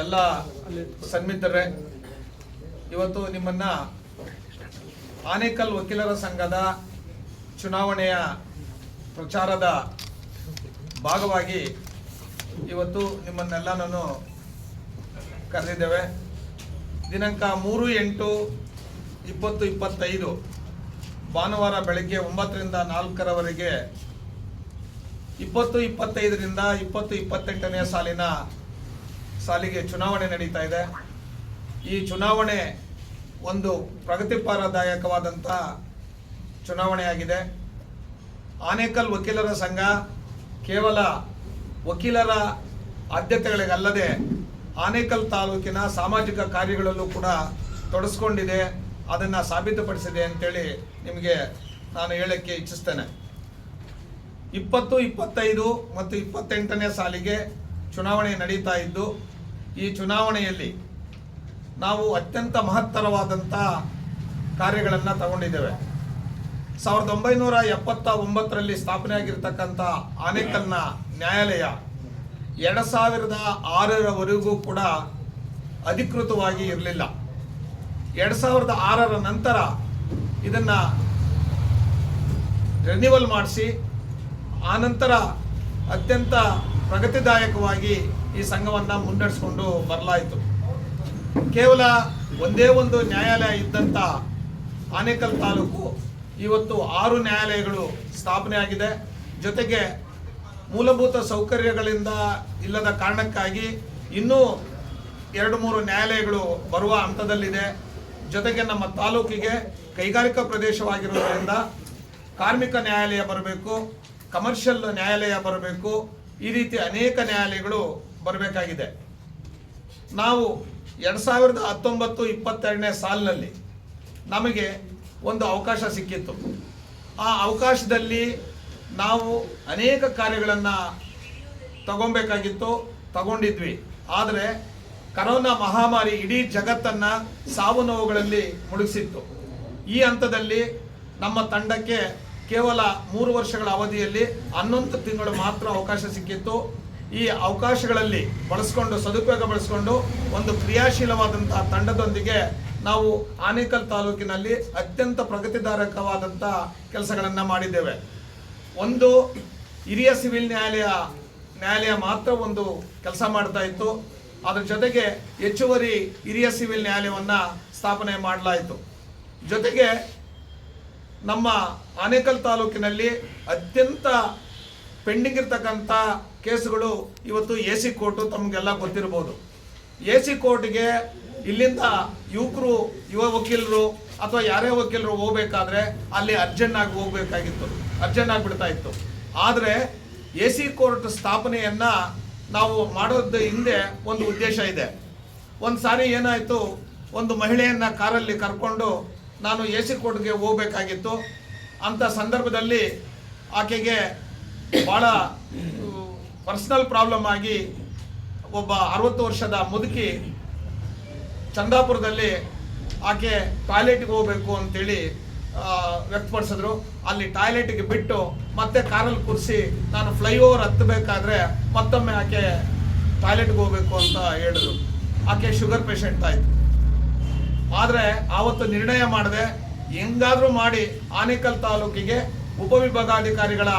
ಎಲ್ಲ ಸನ್ಮಿತರೇ ಇವತ್ತು ನಿಮ್ಮನ್ನ ಆನೇಕಲ್ ವಕೀಲರ ಸಂಘದ ಚುನಾವಣೆಯ ಪ್ರಚಾರದ ಭಾಗವಾಗಿ ಇವತ್ತು ನಿಮ್ಮನ್ನೆಲ್ಲ ನಾನು ಕರೆದಿದ್ದೇವೆ. ದಿನಾಂಕ ಮೂರು ಎಂಟು ಇಪ್ಪತ್ತು ಇಪ್ಪತ್ತೈದು ಭಾನುವಾರ ಬೆಳಗ್ಗೆ ಒಂಬತ್ತರಿಂದ ನಾಲ್ಕರವರೆಗೆ ಇಪ್ಪತ್ತು ಇಪ್ಪತ್ತೈದರಿಂದ ಇಪ್ಪತ್ತು ಇಪ್ಪತ್ತೆಂಟನೇ ಸಾಲಿನ ಸಾಲಿಗೆ ಚುನಾವಣೆ ನಡೀತಾ ಇದೆ. ಈ ಚುನಾವಣೆ ಒಂದು ಪ್ರಗತಿಪರದಾಯಕವಾದಂಥ ಚುನಾವಣೆಯಾಗಿದೆ ಆನೇಕಲ್ ವಕೀಲರ ಸಂಘ ಕೇವಲ ವಕೀಲರ ಆದ್ಯತೆಗಳಿಗಲ್ಲದೆ ಆನೇಕಲ್ ತಾಲೂಕಿನ ಸಾಮಾಜಿಕ ಕಾರ್ಯಗಳಲ್ಲೂ ಕೂಡ ತೊಡಸ್ಕೊಂಡಿದೆ. ಅದನ್ನು ಸಾಬೀತುಪಡಿಸಿದೆ ಅಂತೇಳಿ ನಿಮಗೆ ನಾನು ಹೇಳಕ್ಕೆ ಇಚ್ಛಿಸ್ತೇನೆ ಇಪ್ಪತ್ತು, ಇಪ್ಪತ್ತೈದು ಮತ್ತು ಇಪ್ಪತ್ತೆಂಟನೇ ಸಾಲಿಗೆ ಚುನಾವಣೆ ನಡೀತಾ ಇದ್ದು ಈ ಚುನಾವಣೆಯಲ್ಲಿ ನಾವು ಅತ್ಯಂತ ಮಹತ್ತರವಾದಂಥ ಕಾರ್ಯಗಳನ್ನು ತಗೊಂಡಿದ್ದೇವೆ. ಸಾವಿರದ ಒಂಬೈನೂರ ಎಪ್ಪತ್ತ ಒಂಬತ್ತರಲ್ಲಿ ಸ್ಥಾಪನೆಯಾಗಿರ್ತಕ್ಕಂಥ ಆನೇಕಲ್ನ ನ್ಯಾಯಾಲಯ ಎರಡು ಸಾವಿರದ ಆರರವರೆಗೂ ಕೂಡ ಅಧಿಕೃತವಾಗಿ ಇರಲಿಲ್ಲ. ಎರಡು ಸಾವಿರದ ಆರರ ನಂತರ ಇದನ್ನು ರಿನ್ಯೂವಲ್ ಮಾಡಿಸಿ ಆನಂತರ ಅತ್ಯಂತ ಪ್ರಗತಿದಾಯಕವಾಗಿ ಈ ಸಂಘವನ್ನು ಮುನ್ನಡೆಸ್ಕೊಂಡು ಬರಲಾಯಿತು. ಕೇವಲ ಒಂದೇ ಒಂದು ನ್ಯಾಯಾಲಯ ಇದ್ದಂಥ ಆನೇಕಲ್ ತಾಲೂಕು ಇವತ್ತು ಆರು ನ್ಯಾಯಾಲಯಗಳು ಸ್ಥಾಪನೆ ಆಗಿದೆ. ಜೊತೆಗೆ ಮೂಲಭೂತ ಸೌಕರ್ಯಗಳಿಂದ ಇಲ್ಲದ ಕಾರಣಕ್ಕಾಗಿ ಇನ್ನೂ ಎರಡು ಮೂರು ನ್ಯಾಯಾಲಯಗಳು ಬರುವ ಹಂತದಲ್ಲಿದೆ. ಜೊತೆಗೆ ನಮ್ಮ ತಾಲೂಕಿಗೆ ಕೈಗಾರಿಕಾ ಪ್ರದೇಶವಾಗಿರುವುದರಿಂದ ಕಾರ್ಮಿಕ ನ್ಯಾಯಾಲಯ ಬರಬೇಕು, ಕಮರ್ಷಿಯಲ್ ನ್ಯಾಯಾಲಯ ಬರಬೇಕು. ಈ ರೀತಿ ಅನೇಕ ನ್ಯಾಯಾಲಯಗಳು ಬರಬೇಕಾಗಿದೆ. ನಾವು ಎರಡು ಸಾವಿರದ ಹತ್ತೊಂಬತ್ತು ಇಪ್ಪತ್ತೆರಡನೇ ಸಾಲಿನಲ್ಲಿ ನಮಗೆ ಒಂದು ಅವಕಾಶ ಸಿಕ್ಕಿತ್ತು. ಆ ಅವಕಾಶದಲ್ಲಿ ನಾವು ಅನೇಕ ಕಾರ್ಯಗಳನ್ನು ತಗೊಬೇಕಾಗಿತ್ತು, ತಗೊಂಡಿದ್ವಿ. ಆದರೆ ಕರೋನಾ ಮಹಾಮಾರಿ ಇಡೀ ಜಗತ್ತನ್ನು ಸಾವು ನೋವುಗಳಲ್ಲಿ ಮುಳುಗಿಸಿತ್ತು. ಈ ಹಂತದಲ್ಲಿ ನಮ್ಮ ತಂಡಕ್ಕೆ ಕೇವಲ ಮೂರು ವರ್ಷಗಳ ಅವಧಿಯಲ್ಲಿ ಹನ್ನೊಂದು ತಿಂಗಳು ಮಾತ್ರ ಅವಕಾಶ ಸಿಕ್ಕಿತ್ತು. ಈ ಅವಕಾಶಗಳಲ್ಲಿ ಬಳಸ್ಕೊಂಡು, ಸದುಪಯೋಗ ಬಳಸ್ಕೊಂಡು ಒಂದು ಕ್ರಿಯಾಶೀಲವಾದಂತಹ ತಂಡದೊಂದಿಗೆ ನಾವು ಆನೇಕಲ್ ತಾಲೂಕಿನಲ್ಲಿ ಅತ್ಯಂತ ಪ್ರಗತಿದಾರಕವಾದಂಥ ಕೆಲಸಗಳನ್ನು ಮಾಡಿದ್ದೇವೆ. ಒಂದು ಹಿರಿಯ ಸಿವಿಲ್ ನ್ಯಾಯಾಲಯ ನ್ಯಾಯಾಲಯ ಮಾತ್ರ ಒಂದು ಕೆಲಸ ಮಾಡ್ತಾ ಇತ್ತು. ಅದರ ಜೊತೆಗೆ ಹೆಚ್ಚುವರಿ ಹಿರಿಯ ಸಿವಿಲ್ ನ್ಯಾಯಾಲಯವನ್ನು ಸ್ಥಾಪನೆ ಮಾಡಲಾಯಿತು. ಜೊತೆಗೆ ನಮ್ಮ ಆನೇಕಲ್ ತಾಲೂಕಿನಲ್ಲಿ ಅತ್ಯಂತ ಪೆಂಡಿಂಗ್ ಇರ್ತಕ್ಕಂಥ ಕೇಸುಗಳು ಇವತ್ತು ಎ ಸಿ ಕೋರ್ಟು ತಮಗೆಲ್ಲ ಗೊತ್ತಿರ್ಬೋದು. ಎ ಸಿ ಕೋರ್ಟ್ಗೆ ಇಲ್ಲಿಂದ ಯುವಕರು, ಯುವ ವಕೀಲರು ಅಥವಾ ಯಾರೇ ವಕೀಲರು ಹೋಗ್ಬೇಕಾದ್ರೆ ಅಲ್ಲಿ ಅರ್ಜೆಂಟಾಗಿ ಹೋಗ್ಬೇಕಾಗಿತ್ತು. ಅರ್ಜೆಂಟ್ ಆಗಿಬಿಡ್ತಾ ಇತ್ತು. ಆದರೆ ಎ ಸಿ ಕೋರ್ಟ್ ಸ್ಥಾಪನೆಯನ್ನ ನಾವು ಮಾಡೋದ ಹಿಂದೆ ಒಂದು ಉದ್ದೇಶ ಇದೆ. ಒಂದು ಸಾರಿ ಏನಾಯಿತು, ಒಂದು ಮಹಿಳೆಯನ್ನು ಕಾರಲ್ಲಿ ಕರ್ಕೊಂಡು ನಾನು ಎ ಸಿ ಕೋರ್ಟ್ಗೆ ಹೋಗ್ಬೇಕಾಗಿತ್ತು. ಅಂಥ ಸಂದರ್ಭದಲ್ಲಿ ಆಕೆಗೆ ಭಾಳ ಪರ್ಸನಲ್ ಪ್ರಾಬ್ಲಮ್ ಆಗಿ ಒಬ್ಬ ಅರವತ್ತು ವರ್ಷದ ಮುದುಕಿ ಚಂದಾಪುರದಲ್ಲಿ ಆಕೆ ಟಾಯ್ಲೆಟ್ಗೆ ಹೋಗಬೇಕು ಅಂತೇಳಿ ವ್ಯಕ್ತಪಡಿಸಿದ್ರು. ಅಲ್ಲಿ ಟಾಯ್ಲೆಟ್ಗೆ ಬಿಟ್ಟು ಮತ್ತೆ ಕಾರಲ್ಲಿ ಕೂರಿಸಿ ನಾನು ಫ್ಲೈಓವರ್ ಹತ್ತಬೇಕಾದ್ರೆ ಮತ್ತೊಮ್ಮೆ ಆಕೆ ಟಾಯ್ಲೆಟ್ಗೆ ಹೋಗಬೇಕು ಅಂತ ಹೇಳಿದ್ರು. ಆಕೆ ಶುಗರ್ ಪೇಷಂಟ್ ಆಯಿತು. ಆದರೆ ಆವತ್ತು ನಿರ್ಣಯ ಮಾಡದೆ, ಹೆಂಗಾದರೂ ಮಾಡಿ ಆನೇಕಲ್ ತಾಲೂಕಿಗೆ ಉಪವಿಭಾಗಾಧಿಕಾರಿಗಳ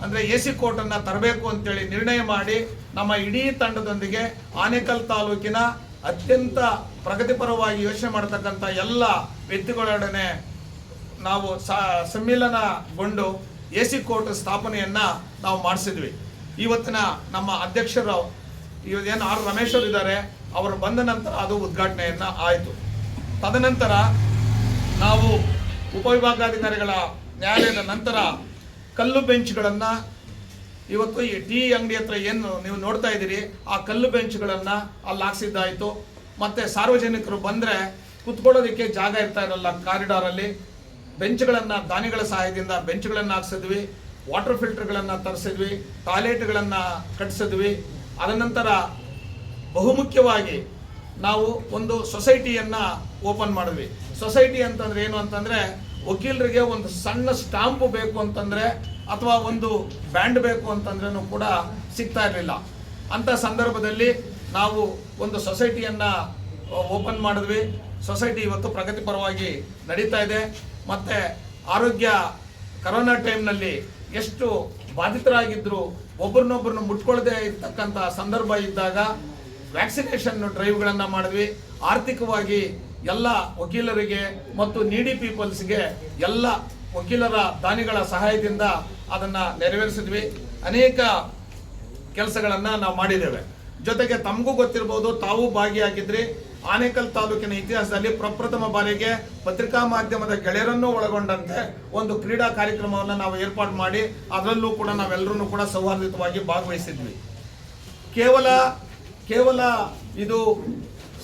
ಅಂದರೆ ಎ ಸಿ ಕೋರ್ಟನ್ನು ತರಬೇಕು ಅಂತೇಳಿ ನಿರ್ಣಯ ಮಾಡಿ ನಮ್ಮ ಇಡೀ ತಂಡದೊಂದಿಗೆ ಆನೇಕಲ್ ತಾಲೂಕಿನ ಅತ್ಯಂತ ಪ್ರಗತಿಪರವಾಗಿ ಯೋಚನೆ ಮಾಡತಕ್ಕಂಥ ಎಲ್ಲ ವ್ಯಕ್ತಿಗಳೊಡನೆ ನಾವು ಸಮ್ಮಿಲನಗೊಂಡು ಎ ಸಿ ಕೋರ್ಟ್ ಸ್ಥಾಪನೆಯನ್ನು ನಾವು ಮಾಡಿಸಿದ್ವಿ. ಇವತ್ತಿನ ನಮ್ಮ ಅಧ್ಯಕ್ಷರು ಏನು ಆರ್ ರಮೇಶ್ ಅವರು ಇದ್ದಾರೆ, ಅವರು ಬಂದ ನಂತರ ಅದು ಉದ್ಘಾಟನೆಯನ್ನು ಆಯಿತು. ತದನಂತರ ನಾವು ಉಪವಿಭಾಗಾಧಿಕಾರಿಗಳ ನ್ಯಾಯಾಲಯದ ನಂತರ ಕಲ್ಲು ಬೆಂಚ್ಗಳನ್ನು ಇವತ್ತು ಈ ಟೀ ಅಂಗಡಿ ಹತ್ರ ಏನು ನೀವು ನೋಡ್ತಾ ಇದ್ದೀರಿ, ಆ ಕಲ್ಲು ಬೆಂಚ್ಗಳನ್ನು ಅಲ್ಲಿ ಹಾಕ್ಸಿದ್ದಾಯಿತು. ಮತ್ತು ಸಾರ್ವಜನಿಕರು ಬಂದರೆ ಕುತ್ಕೊಳ್ಳೋದಕ್ಕೆ ಜಾಗ ಇರ್ತಾ ಇರಲ್ಲ ಕಾರಿಡಾರಲ್ಲಿ ಬೆಂಚ್ಗಳನ್ನು ದಾನಿಗಳ ಸಹಾಯದಿಂದ ಬೆಂಚ್ಗಳನ್ನು ಹಾಕ್ಸಿದ್ವಿ ವಾಟರ್ ಫಿಲ್ಟರ್ಗಳನ್ನು ತರಿಸಿದ್ವಿ ಟಾಯ್ಲೆಟ್ಗಳನ್ನು ಕಟ್ಟಿಸಿದ್ವಿ ಅದನಂತರ ಬಹುಮುಖ್ಯವಾಗಿ ನಾವು ಒಂದು ಸೊಸೈಟಿಯನ್ನ ಓಪನ್ ಮಾಡಿದ್ವಿ. ಸೊಸೈಟಿ ಅಂತಂದ್ರೆ ಏನು ಅಂತಂದ್ರೆ ವಕೀಲರಿಗೆ ಒಂದು ಸಣ್ಣ ಸ್ಟಾಂಪ್ ಬೇಕು ಅಂತಂದರೆ ಅಥವಾ ಒಂದು ಬ್ಯಾಂಡ್ ಬೇಕು ಅಂತಂದ್ರೂ ಕೂಡ ಸಿಗ್ತಾ ಇರಲಿಲ್ಲ. ಅಂಥ ಸಂದರ್ಭದಲ್ಲಿ ನಾವು ಒಂದು ಸೊಸೈಟಿಯನ್ನು ಓಪನ್ ಮಾಡಿದ್ವಿ. ಸೊಸೈಟಿ ಇವತ್ತು ಪ್ರಗತಿಪರವಾಗಿ ನಡೀತಾ ಇದೆ. ಮತ್ತು ಆರೋಗ್ಯ ಕರೋನಾ ಟೈಮ್ನಲ್ಲಿ ಎಷ್ಟು ಬಾಧಿತರಾಗಿದ್ದರು ಒಬ್ರನ್ನೊಬ್ರನ್ನ ಮುಟ್ಕೊಳ್ಳದೆ ಇರ್ತಕ್ಕಂಥ ಸಂದರ್ಭ ಇದ್ದಾಗ ವ್ಯಾಕ್ಸಿನೇಷನ್ ಡ್ರೈವ್ಗಳನ್ನು ಮಾಡಿದ್ವಿ. ಆರ್ಥಿಕವಾಗಿ ಎಲ್ಲ ವಕೀಲರಿಗೆ ಮತ್ತು ನೀಡಿ ಪೀಪಲ್ಸ್ಗೆ ಎಲ್ಲ ವಕೀಲರ ದಾನಿಗಳ ಸಹಾಯದಿಂದ ಅದನ್ನು ನೆರವೇರಿಸಿದ್ವಿ. ಅನೇಕ ಕೆಲಸಗಳನ್ನು ನಾವು ಮಾಡಿದ್ದೇವೆ. ಜೊತೆಗೆ ತಮಗೂ ಗೊತ್ತಿರ್ಬೋದು, ತಾವು ಭಾಗಿಯಾಗಿದ್ರಿ. ಆನೇಕಲ್ ತಾಲೂಕಿನ ಇತಿಹಾಸದಲ್ಲಿ ಪ್ರಪ್ರಥಮ ಬಾರಿಗೆ ಪತ್ರಿಕಾ ಮಾಧ್ಯಮದ ಗೆಳೆಯರನ್ನು ಒಳಗೊಂಡಂತೆ ಒಂದು ಕ್ರೀಡಾ ಕಾರ್ಯಕ್ರಮವನ್ನು ನಾವು ಏರ್ಪಾಡು ಮಾಡಿ ಅದರಲ್ಲೂ ಕೂಡ ನಾವೆಲ್ಲರೂ ಕೂಡ ಸೌಹಾರ್ದಿತವಾಗಿ ಭಾಗವಹಿಸಿದ್ವಿ. ಕೇವಲ ಕೇವಲ ಇದು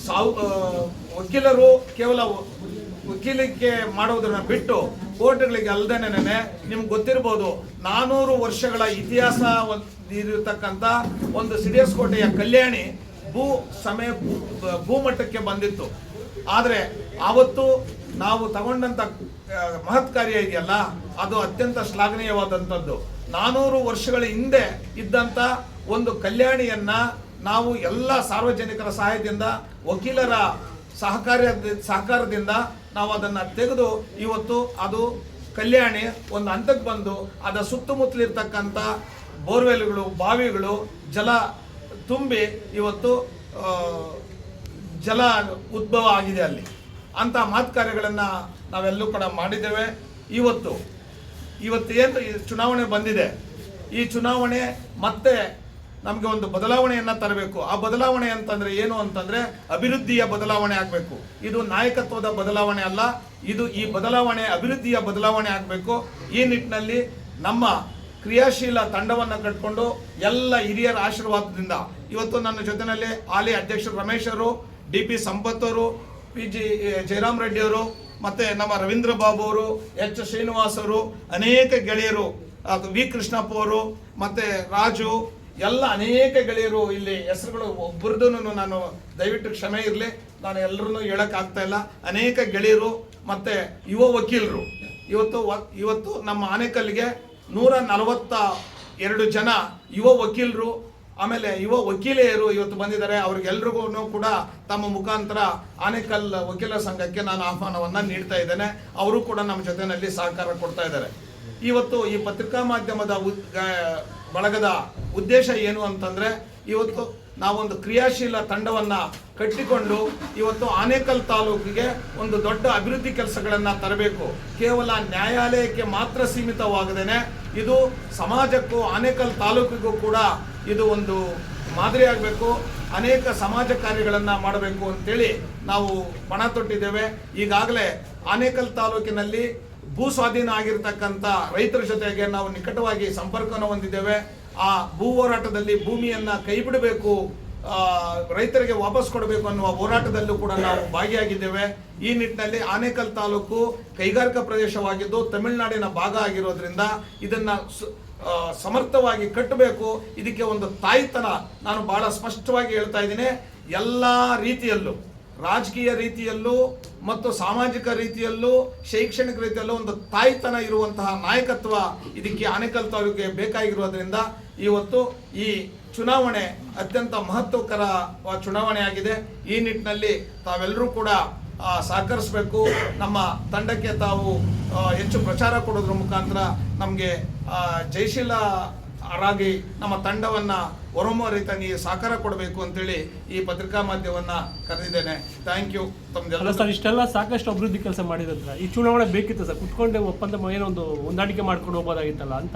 ಸಾವು ವಕೀಲರು ಕೇವಲ ವಕೀಲಿಕೆ ಮಾಡೋದನ್ನ ಬಿಟ್ಟು ಕೋರ್ಟ್ಗಳಿಗೆ ಅಲ್ಲದೇನೆ ನಿಮ್ಗೆ ಗೊತ್ತಿರ್ಬೋದು ನಾನೂರು ವರ್ಷಗಳ ಇತಿಹಾಸ ಇರತಕ್ಕಂಥ ಒಂದು ಸಿಡಿಯಸ್ ಕೋಟೆಯ ಕಲ್ಯಾಣಿ ಭೂ ಸಮಯ ಭೂಮಟ್ಟಕ್ಕೆ ಬಂದಿತ್ತು. ಆದರೆ ಆವತ್ತು ನಾವು ತಗೊಂಡಂತ ಆ, ಮಹತ್ ಕಾರ್ಯ ಇದೆಯಲ್ಲ ಅದು ಅತ್ಯಂತ ಶ್ಲಾಘನೀಯವಾದಂಥದ್ದು ನಾನೂರು ವರ್ಷಗಳ ಹಿಂದೆ ಇದ್ದಂಥ ಒಂದು ಕಲ್ಯಾಣಿಯನ್ನ ನಾವು ಎಲ್ಲ ಸಾರ್ವಜನಿಕರ ಸಹಾಯದಿಂದ, ವಕೀಲರ ಸಹಕಾರ ಸಹಕಾರದಿಂದ ನಾವು ಅದನ್ನು ತೆಗೆದು ಇವತ್ತು ಅದು ಕಲ್ಯಾಣಿ ಒಂದು ಹಂತಕ್ಕೆ ಬಂದು ಅದರ ಸುತ್ತಮುತ್ತಲಿರ್ತಕ್ಕಂಥ ಬೋರ್ವೆಲ್ಗಳು, ಬಾವಿಗಳು, ಜಲ ತುಂಬಿ ಇವತ್ತು ಜಲ ಉದ್ಭವ ಆಗಿದೆ ಅಲ್ಲಿ. ಅಂತ ಮಾತು ಕಾರ್ಯಗಳನ್ನು ನಾವೆಲ್ಲೂ ಕೂಡ ಮಾಡಿದ್ದೇವೆ. ಇವತ್ತು ಇವತ್ತು ಈ ಚುನಾವಣೆ ಬಂದಿದೆ. ಈ ಚುನಾವಣೆ ಮತ್ತೆ ನಮಗೆ ಒಂದು ಬದಲಾವಣೆಯನ್ನು ತರಬೇಕು. ಆ ಬದಲಾವಣೆ ಅಂತಂದ್ರೆ ಏನು ಅಂತಂದ್ರೆ ಅಭಿವೃದ್ಧಿಯ ಬದಲಾವಣೆ ಆಗಬೇಕು. ಇದು ನಾಯಕತ್ವದ ಬದಲಾವಣೆ ಅಲ್ಲ, ಇದು ಈ ಬದಲಾವಣೆ ಅಭಿವೃದ್ಧಿಯ ಬದಲಾವಣೆ ಆಗಬೇಕು. ಈ ನಿಟ್ಟಿನಲ್ಲಿ ನಮ್ಮ ಕ್ರಿಯಾಶೀಲ ತಂಡವನ್ನು ಕಟ್ಕೊಂಡು ಎಲ್ಲ ಹಿರಿಯರ ಆಶೀರ್ವಾದದಿಂದ, ಇವತ್ತು ನನ್ನ ಜೊತೆಯಲ್ಲಿ ಹಾಲಿ ಅಧ್ಯಕ್ಷರು ರಮೇಶ್ ಅವರು, ಡಿ ಪಿ ಸಂಪತ್ ಅವರು, ಪಿ ಜಿ ಜಯರಾಮ್ ರೆಡ್ಡಿ ಅವರು, ಮತ್ತೆ ನಮ್ಮ ರವೀಂದ್ರ ಬಾಬು ಅವರು, ಎಚ್ ಶ್ರೀನಿವಾಸ್ ಅವರು, ಅನೇಕ ಗೆಳೆಯರು ವಿ ಕೃಷ್ಣಪ್ಪ ಅವರು, ಮತ್ತೆ ರಾಜು ಎಲ್ಲ ಅನೇಕ ಗೆಳೆಯರು ಇಲ್ಲಿ ಹೆಸರುಗಳು ಒಬ್ಬರದೂ ನಾನು ದಯವಿಟ್ಟು ಕ್ಷಮೆ ಇರಲಿ. ನಾನು ಎಲ್ಲರೂ ಹೇಳೋಕ್ಕಾಗ್ತಾ ಇಲ್ಲ. ಅನೇಕ ಗೆಳೆಯರು ಮತ್ತೆ ಯುವ ವಕೀಲರು. ಇವತ್ತು ಇವತ್ತು ನಮ್ಮ ಆನೇಕಲ್ಗೆ ನೂರ ನಲವತ್ತ ಎರಡು ಜನ ಯುವ ವಕೀಲರು, ಆಮೇಲೆ ಯುವ ವಕೀಲೆಯರು ಇವತ್ತು ಬಂದಿದ್ದಾರೆ. ಅವ್ರಿಗೆಲ್ರಿಗೂ ಕೂಡ ತಮ್ಮ ಮುಖಾಂತರ ಆನೇಕಲ್ ವಕೀಲರ ಸಂಘಕ್ಕೆ ನಾನು ಆಹ್ವಾನವನ್ನು ನೀಡ್ತಾ ಇದ್ದೇನೆ. ಅವರು ಕೂಡ ನಮ್ಮ ಜೊತೆಯಲ್ಲಿ ಸಹಕಾರ ಕೊಡ್ತಾ ಇದ್ದಾರೆ. ಇವತ್ತು ಈ ಪತ್ರಿಕಾ ಮಾಧ್ಯಮದ ಬಳಗದ ಉದ್ದೇಶ ಏನು ಅಂತಂದ್ರೆ, ಇವತ್ತು ನಾವೊಂದು ಕ್ರಿಯಾಶೀಲ ತಂಡವನ್ನ ಕಟ್ಟಿಕೊಂಡು ಇವತ್ತು ಆನೇಕಲ್ ತಾಲೂಕಿಗೆ ಒಂದು ದೊಡ್ಡ ಅಭಿವೃದ್ಧಿ ಕೆಲಸಗಳನ್ನು ತರಬೇಕು. ಕೇವಲ ನ್ಯಾಯಾಲಯಕ್ಕೆ ಮಾತ್ರ ಸೀಮಿತವಾಗದೇನೆ, ಇದು ಸಮಾಜಕ್ಕೂ, ಆನೇಕಲ್ ತಾಲೂಕಿಗೂ ಕೂಡ ಇದು ಒಂದು ಮಾದರಿಯಾಗಬೇಕು ಅನೇಕ ಸಮಾಜ ಕಾರ್ಯಗಳನ್ನು ಮಾಡಬೇಕು ಅಂತೇಳಿ ನಾವು ಪಣ ತೊಟ್ಟಿದ್ದೇವೆ. ಈಗಾಗಲೇ ಆನೇಕಲ್ ತಾಲೂಕಿನಲ್ಲಿ ಭೂ ಸ್ವಾಧೀನ ಆಗಿರ್ತಕ್ಕಂಥ ರೈತರ ಜೊತೆಗೆ ನಾವು ನಿಕಟವಾಗಿ ಸಂಪರ್ಕವನ್ನು ಹೊಂದಿದ್ದೇವೆ. ಆ ಭೂ ಹೋರಾಟದಲ್ಲಿ ಭೂಮಿಯನ್ನ ಕೈ ಬಿಡಬೇಕು ರೈತರಿಗೆ ವಾಪಸ್ ಕೊಡಬೇಕು ಅನ್ನುವ ಹೋರಾಟದಲ್ಲೂ ಕೂಡ ನಾವು ಭಾಗಿಯಾಗಿದ್ದೇವೆ. ಈ ನಿಟ್ಟಿನಲ್ಲಿ ಆನೇಕಲ್ ತಾಲೂಕು ಕೈಗಾರಿಕಾ ಪ್ರದೇಶವಾಗಿದ್ದು ತಮಿಳುನಾಡಿನ ಭಾಗ ಆಗಿರೋದ್ರಿಂದ ಇದನ್ನ ಸಮರ್ಥವಾಗಿ ಕಟ್ಟಬೇಕು. ಇದಕ್ಕೆ ಒಂದು ತಾಯ್ತನ ನಾನು ಬಹಳ ಸ್ಪಷ್ಟವಾಗಿ ಹೇಳ್ತಾ ಇದ್ದೀನಿ. ಎಲ್ಲ ರೀತಿಯಲ್ಲೂ ರಾಜಕೀಯ ರೀತಿಯಲ್ಲೂ ಮತ್ತು ಸಾಮಾಜಿಕ ರೀತಿಯಲ್ಲೂ ಶೈಕ್ಷಣಿಕ ರೀತಿಯಲ್ಲೂ ಒಂದು ತಾಯ್ತನ ಇರುವಂತಹ ನಾಯಕತ್ವ ಇದಕ್ಕೆ ಆನೇಕಲ್ ತಾಲೂಕಿಗೆ ಬೇಕಾಗಿರೋದ್ರಿಂದ ಇವತ್ತು ಈ ಚುನಾವಣೆ ಅತ್ಯಂತ ಮಹತ್ವಕರ ಚುನಾವಣೆ ಆಗಿದೆ. ಈ ನಿಟ್ಟಿನಲ್ಲಿ ತಾವೆಲ್ಲರೂ ಕೂಡ ಸಹಕರಿಸಬೇಕು. ನಮ್ಮ ತಂಡಕ್ಕೆ ತಾವು ಹೆಚ್ಚು ಪ್ರಚಾರ ಕೊಡೋದ್ರ ಮುಖಾಂತರ ನಮಗೆ ಜಯಶೀಲ ರಾಗಿ ನಮ್ಮ ತಂಡವನ್ನ ಹೊರಮರಿತ ರೈತನಿಗೆ ಸಹಕಾರ ಕೊಡಬೇಕು ಅಂತೇಳಿ ಈ ಪತ್ರಿಕಾ ಮಾಧ್ಯಮವನ್ನ ಕರೆದಿದ್ದೇನೆ. ಥ್ಯಾಂಕ್ ಯು ಅಲ್ಲ ತಮ್ದೆಲ್ಲ ಸರ್ ಇಷ್ಟೆಲ್ಲ ಸಾಕಷ್ಟು ಅಭಿವೃದ್ಧಿ ಕೆಲಸ ಮಾಡಿದಂತ ಈ ಚುನಾವಣೆ ಬೇಕಿತ್ತು ಸರ್ ಕುತ್ಕೊಂಡೆ ಒಪ್ಪಂದ ಏನೊಂದು ಏನೋ ಒಂದು ಹೊಂದಾಣಿಕೆ ಮಾಡ್ಕೊಂಡು ಹೋಗ್ಬೋದಾಗಿತ್ತಲ್ಲ ಅಂತ.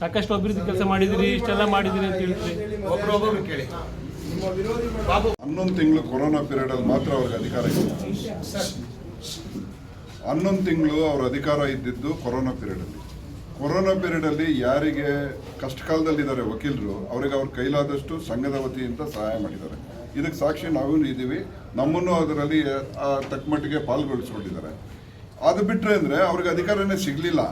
ಸಾಕಷ್ಟು ಅಭಿವೃದ್ಧಿ ಕೆಲಸ ಮಾಡಿದಿರಿ ಇಷ್ಟೆಲ್ಲ ಮಾಡಿದಿರಿ ಅಂತ ಹೇಳ್ತೀರಿ ಒಬ್ರೊಬ್ಬರು ಕೇಳಿ. ಬಾಬು. ಹನ್ನೊಂದು ತಿಂಗಳು ಕೊರೋನಾ ಪೀರಿಯಡಲ್ಲಿ ಮಾತ್ರ ಅವ್ರಿಗೆ ಅಧಿಕಾರ ಇತ್ತು. ಹನ್ನೊಂದು ತಿಂಗಳು ಅವ್ರ ಅಧಿಕಾರ ಇದ್ದಿದ್ದು ಕೊರೋನಾ ಪೀರಿಯಡಲ್ಲಿ ಕೊರೋನಾ ಪೀರಿಯಡಲ್ಲಿ ಯಾರಿಗೆ ಕಷ್ಟ ಕಾಲದಲ್ಲಿದ್ದಾರೆ ವಕೀಲರು ಅವರಿಗೆ ಅವ್ರ ಕೈಲಾದಷ್ಟು ಸಂಘದ ವತಿಯಿಂದ ಸಹಾಯ ಮಾಡಿದ್ದಾರೆ. ಇದಕ್ಕೆ ಸಾಕ್ಷಿ ನಾವೂ ಇದ್ದೀವಿ. ನಮ್ಮನ್ನು ಅದರಲ್ಲಿ ಆ, ತಕ್ಕ ಮಟ್ಟಿಗೆ ಪಾಲ್ಗೊಳಿಸ್ಕೊಂಡಿದ್ದಾರೆ. ಅದು ಬಿಟ್ಟರೆ ಅಂದರೆ ಅವ್ರಿಗೆ ಅಧಿಕಾರನೇ ಸಿಗಲಿಲ್ಲ.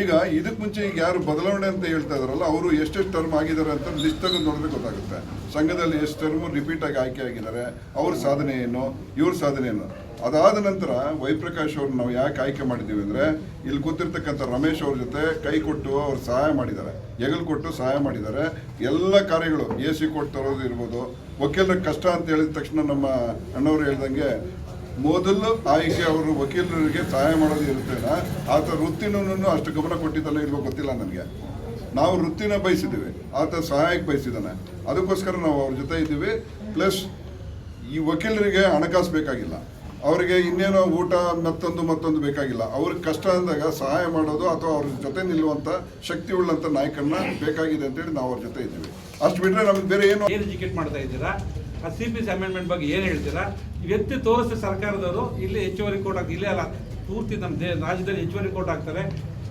ಈಗ ಇದಕ್ಕೆ ಮುಂಚೆ ಈಗ ಯಾರು ಬದಲಾವಣೆ ಅಂತ ಹೇಳ್ತಾ ಇದಾರಲ್ಲ ಅವರು ಎಷ್ಟೆಷ್ಟು ಟರ್ಮ್ ಆಗಿದ್ದಾರೆ ಅಂತ ಲಿಸ್ಟ್ ತೆಗೆದು ನೋಡಿದ್ರೆ ಗೊತ್ತಾಗುತ್ತೆ. ಸಂಘದಲ್ಲಿ ಎಷ್ಟು ಟರ್ಮ್ ರಿಪೀಟ್ ಆಗಿ ಆಯ್ಕೆ ಆಗಿದ್ದಾರೆ, ಅವ್ರ ಸಾಧನೆ ಏನು, ಇವ್ರ ಸಾಧನೆ ಏನು. ಅದಾದ ನಂತರ ವೈಪ್ರಕಾಶ್ ಅವ್ರು ನಾವು ಯಾಕೆ ಆಯ್ಕೆ ಮಾಡಿದ್ದೀವಿ ಅಂದರೆ, ಇಲ್ಲಿ ಕೂತಿರ್ತಕ್ಕಂಥ ರಮೇಶ್ ಅವ್ರ ಜೊತೆ ಕೈ ಕೊಟ್ಟು ಅವ್ರು ಸಹಾಯ ಮಾಡಿದ್ದಾರೆ. ಹೆಗಲು ಕೊಟ್ಟು ಸಹಾಯ ಮಾಡಿದ್ದಾರೆ. ಎಲ್ಲ ಕಾರ್ಯಗಳು, ಎ ಸಿ ಕೊಟ್ಟು ತರೋದು ಇರ್ಬೋದು. ವಕೀಲರ ಕಷ್ಟ ಅಂತ ಹೇಳಿದ ತಕ್ಷಣ ನಮ್ಮ ಅಣ್ಣವ್ರು ಹೇಳ್ದಂಗೆ ಮೊದಲು ಆಯ್ಕೆ ಅವರು ವಕೀಲರಿಗೆ ಸಹಾಯ ಮಾಡೋದು ಇರುತ್ತೆ ಆತ ವೃತ್ತಿನೂ ಅಷ್ಟು ಗಮನ ಕೊಟ್ಟಿದ್ದಲ್ಲ ಇಲ್ವೋ ಗೊತ್ತಿಲ್ಲ ನನಗೆ. ನಾವು ವೃತ್ತಿನ ಬಯಸಿದ್ದೀವಿ. ಆತ ಸಹಾಯಕ್ಕೆ ಬಯಸಿದ್ದಾನೆ. ಅದಕ್ಕೋಸ್ಕರ ನಾವು ಅವ್ರ ಜೊತೆ ಇದ್ದೀವಿ. ಪ್ಲಸ್ ಈ ವಕೀಲರಿಗೆ ಹಣಕಾಸು ಬೇಕಾಗಿಲ್ಲ. ಅವರಿಗೆ ಇನ್ನೇನೋ ಊಟ ಮತ್ತೊಂದು ಮತ್ತೊಂದು ಬೇಕಾಗಿಲ್ಲ. ಅವ್ರಿಗೆ ಕಷ್ಟ ಅಂದಾಗ ಸಹಾಯ ಮಾಡೋದು ಅಥವಾ ಅವ್ರ ಜೊತೆ ನಿಲ್ಲುವಂಥ ಶಕ್ತಿ ಉಳ್ಳಂಥ ನಾಯಕನ್ನ ಬೇಕಾಗಿದೆ ಅಂತೇಳಿ ನಾವು ಅವ್ರ ಜೊತೆ ಇದ್ದೀವಿ. ಅಷ್ಟು ಬಿಟ್ಟರೆ ನಮ್ಗೆ ಬೇರೆ ಏನು ಎಜುಕೇಟ್ ಮಾಡ್ತಾ ಇದ್ದೀರಾ? ಆ ಸಿ ಪಿ ಸಿ ಅಮೆಂಡ್ಮೆಂಟ್ ಬಗ್ಗೆ ಏನು ಹೇಳ್ತೀರಾ? ವ್ಯಕ್ತಿ ತೋರಿಸಿದ ಸರ್ಕಾರದವರು ಇಲ್ಲಿ ಹೆಚ್ಚುವರಿ ಕೋರ್ಟ್ ಆಗಿ ಇಲ್ಲೇ ಅಲ್ಲ, ಪೂರ್ತಿ ನಮ್ಮ ದೇ ರಾಜ್ಯದಲ್ಲಿ ಹೆಚ್ಚುವರಿ ಕೋರ್ಟ್ ಆಗ್ತಾರೆ.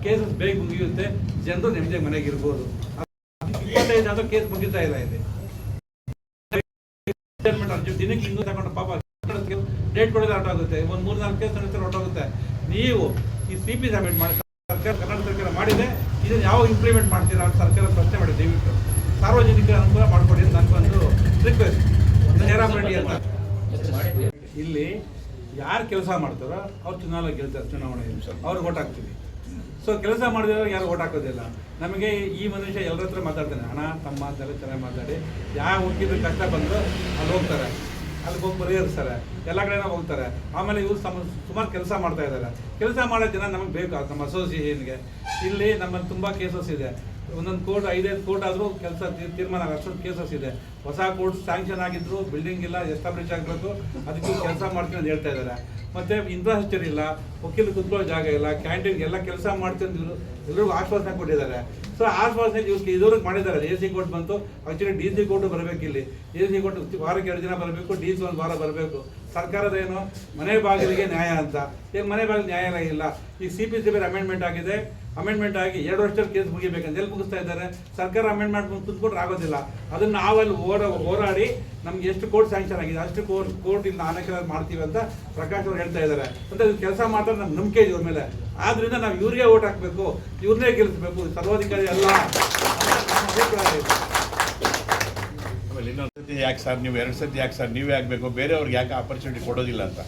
ಕೇಸಸ್ ಬೇಗ ಮುಗಿಯುತ್ತೆ. ಜನರು ನೆಮ್ಮದಿ ಮನೆಗೆ ಇರ್ಬೋದು. ಇಪ್ಪತ್ತೈದು ಕೇಸ್ ಮುಗಿತಾ ಇಲ್ಲ. ಇದೆ ದಿನಕ್ಕೆ ಇನ್ನೂ ತಗೊಂಡು ಪಾಪ ಡೇಟ್ ಕೊಡೋದು ಆಗುತ್ತೆ ಒಂದು ಮೂರು ನಾಲ್ಕು ಕೇಸ್ ನಡೆಸಿದ್ರೆ ಹೊರಟೋಗುತ್ತೆ. ನೀವು ಈ ಸಿ ಪಿ ಅಮೆಂಡ್ ಮಾಡಿ ಸರ್ಕಾರ ಕರ್ನಾಟಕ ಸರ್ಕಾರ ಮಾಡಿದೆ. ಇದನ್ನು ಯಾವ ಇಂಪ್ಲಿಮೆಂಟ್ ಮಾಡ್ತೀರಾ ಅಂತ ಸರ್ಕಾರ ಪ್ರಶ್ನೆ ಮಾಡಿ ದಯವಿಟ್ಟು. ಸಾರ್ವಜನಿಕರ ಅನುಕೂಲ ಮಾಡಿಕೊಡಿ ಅಂತ ಒಂದು ರಿಕ್ವೆಸ್ಟ್ ಅಂತ. ಇಲ್ಲಿ ಯಾರು ಕೆಲಸ ಮಾಡ್ತಾರೋ ಅವ್ರು ಚುನಾವಣೆ ಗೆಲ್ತಾರೆ ಚುನಾವಣೆಯಲ್ಲಿ ಅವ್ರಿಗೆ ಓಟ್ ಹಾಕ್ತೀವಿ. ಸೊ ಕೆಲಸ ಮಾಡಿದ್ರೆ ಯಾರು ಓಟ್ ಹಾಕೋದಿಲ್ಲ. ನಮಗೆ ಈ ಮನುಷ್ಯ ಎಲ್ಲರ ಹತ್ರ ಮಾತಾಡ್ತಾನೆ ಹಣ ತಮ್ಮ ಅಂತೆಲ್ಲ ಚೆನ್ನಾಗಿ ಮಾತಾಡಿ. ಯಾವ ಹುಟ್ಟಿದ್ರು ಕಷ್ಟ ಬಂದರೂ ಅಲ್ಲಿ ಹೋಗ್ತಾರೆ. ಅಲ್ಲಿ ಹೋಗಿ ಪರಿಹರಿಸ್ತಾರೆ ಎಲ್ಲ ಕಡೆ ಹೋಗ್ತಾರೆ. ಆಮೇಲೆ ಇವ್ರು ಸಮ, ಸುಮಾರು ಕೆಲಸ ಮಾಡ್ತಾ ಇದ್ದಾರೆ ಕೆಲಸ ಮಾಡೋ ಜನ ನಮಗೆ ಬೇಕು ನಮ್ಮ ಅಸೋಸಿಯೇಷನ್ಗೆ ಇಲ್ಲಿ ನಮ್ಮಲ್ಲಿ ತುಂಬ ಕೇಸಸ್ ಇದೆ. ಒಂದೊಂದು ಕೋರ್ಟ್, ಐದೈದು ಕೋರ್ಟ್ ಆದರೂ ಕೆಲಸ ತೀರ್ಮಾನ ಅಷ್ಟೊಂದು ಕೇಸಸ್ ಇದೆ. ಹೊಸ ಕೋರ್ಟ್ ಸ್ಯಾಂಕ್ಷನ್ ಆಗಿದ್ರು ಬಿಲ್ಡಿಂಗ್ ಇಲ್ಲ ಎಸ್ಟಾಬ್ಲಿಷ್ ಆಗಬೇಕು. ಅದಕ್ಕೆ ಕೆಲಸ ಮಾಡ್ತೀನಿ ಅಂತ ಹೇಳ್ತಾ ಇದ್ದಾರೆ ಮತ್ತೆ ಇನ್ಫ್ರಾಸ್ಟ್ರಕ್ಚರ್ ಇಲ್ಲ, ವಕೀಲ ಕುತ್ಕೊಳ್ಳೋ ಜಾಗ ಇಲ್ಲ ಕ್ಯಾಂಟೀನ್ ಎಲ್ಲ ಕೆಲಸ ಮಾಡ್ತೀನಿ ಎಲ್ಲರಿಗೂ ಆಶ್ವಾಸನೆ ಕೊಟ್ಟಿದ್ದಾರೆ. ಸೊ ಆಶ್ವಾಸನೆ ಇವ್ರಿಗೆ ಇದುವರೆಗೆ ಮಾಡಿದ್ದಾರೆ. ಎ ಸಿ ಕೋರ್ಟ್ ಬಂತು. ಆ್ಯಕ್ಚುಲಿ ಡಿ ಸಿ ಕೋರ್ಟ್ ಬರಬೇಕು ಇಲ್ಲಿ ಎ ಸಿ ಕೋರ್ಟ್ ವಾರಕ್ಕೆ ಎರಡು ದಿನ ಬರಬೇಕು, ಡಿ ಸಿ ಒಂದು ವಾರ ಬರಬೇಕು. ಸರ್ಕಾರದ ಏನು? ಮನೆ ಬಾಗಿಲಿಗೆ ನ್ಯಾಯ ಅಂತ. ಈಗ ಮನೆ ಬಾಗಿಲು ನ್ಯಾಯ ಇಲ್ಲ. ಈಗ C P C B amendment ಆಗಿದೆ. ಅಮೆಂಡ್ಮೆಂಟ್ ಆಗಿ ಎರಡು ವರ್ಷದಲ್ಲಿ ಕೇಸ್ ಮುಗಿಬೇಕಂತ. ಎಲ್ಲಿ ಮುಗಿಸ್ತಾ ಇದ್ದಾರೆ? ಸರ್ಕಾರ ಅಮೆಂಡ್ಮೆಂಟ್ ಕುತ್ಕೊಂಡ್ರೆ ಆಗೋದಿಲ್ಲ. ಅದನ್ನು ನಾವಲ್ಲಿ ಓಡ, ಹೋರಾಡಿ ನಮ್ಗೆ ಎಷ್ಟು ಕೋರ್ಟ್ ಸ್ಯಾಂಕ್ಷನ್ ಆಗಿದೆ, ಅಷ್ಟು ಕೋರ್ಟ್ ಕೋರ್ಟ್ ಇಲ್ಲಿ ಆನೇಕರ ಮಾಡ್ತೀವಿ ಅಂತ ಪ್ರಕಾಶ್ ಅವ್ರು ಹೇಳ್ತಾ ಇದ್ದಾರೆ. ಅಂತ ಕೆಲಸ ಮಾತ್ರ ನಮ್ಗೆ ನಂಬಿಕೆ ಇದೆ ಇವ್ರ ಮೇಲೆ. ಆದ್ರಿಂದ ನಾವು ಇವ್ರಿಗೆ ಓಟ್ ಹಾಕ್ಬೇಕು ಇವ್ರನ್ನೇ ಗೆಲ್ಲಿಸ್ಬೇಕು ಸರ್ವಾಧಿಕಾರಿ ನಮ್ಮ ಅಭಿಪ್ರಾಯ ಆಮೇಲೆ ಇನ್ನೊಂದು ಸತಿ ಯಾಕೆ ಸರ್ ನೀವು, ಎರಡು ಸತಿ ಯಾಕೆ ಸರ್ ನೀವೇ ಆಗಬೇಕು? ಬೇರೆಯವ್ರಿಗೆ ಯಾಕೆ ಆಪರ್ಚುನಿಟಿ ಕೊಡೋದಿಲ್ಲ ಅಂತ?